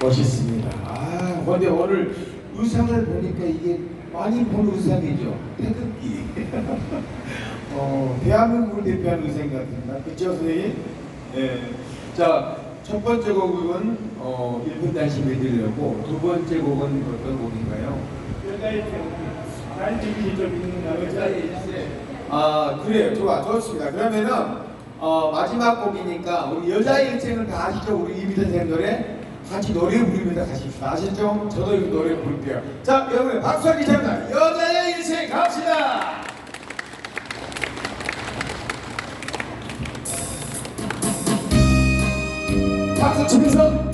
멋있습니다. 아, 근데 오늘 의상을 보니까 이게 많이 본 의상이죠. 태극기. 어, 대한민국을 대표하는 의상 같습니다. 그쵸, 선생님? 예. 자, 첫 번째 곡은 어, 1분 단시 메들려고 두 번째 곡은 어떤 곡인가요? 아 그래요 좋아 좋습니다 그러면은 어, 마지막 곡이니까 우리 여자의 일생을 다 아시죠? 우리 이미 선생님 노래 같이 노래 부르면서 가십시다. 아시죠? 저도 이 노래 부를게요. 자 여러분 박수하기 전에 여자의 일생 갑시다! 박수 치면서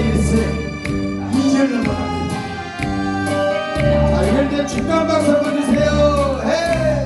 일생 2절 넘어갑니다. 자, 이럴 때 중간 박수 한번 주세요. 해! 감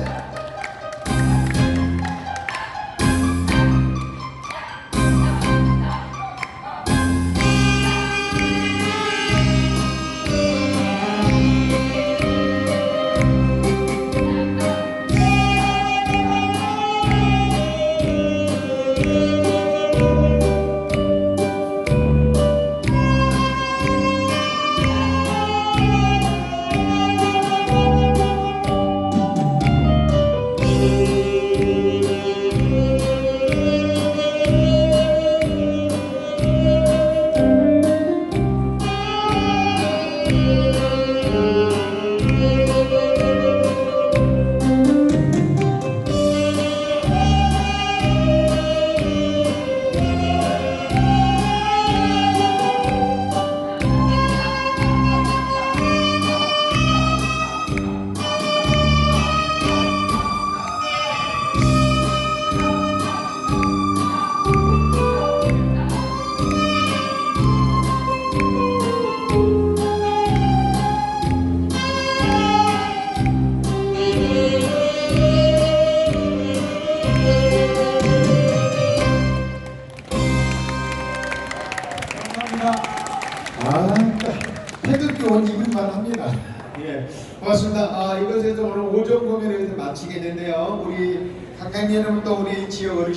아, 태극기 온 이분만 합니다. 예, 고맙습니다. 아, 이것에서 오늘 오전 공연을 마치겠는데요. 우리 관광 여러분 또 우리 지역 어르신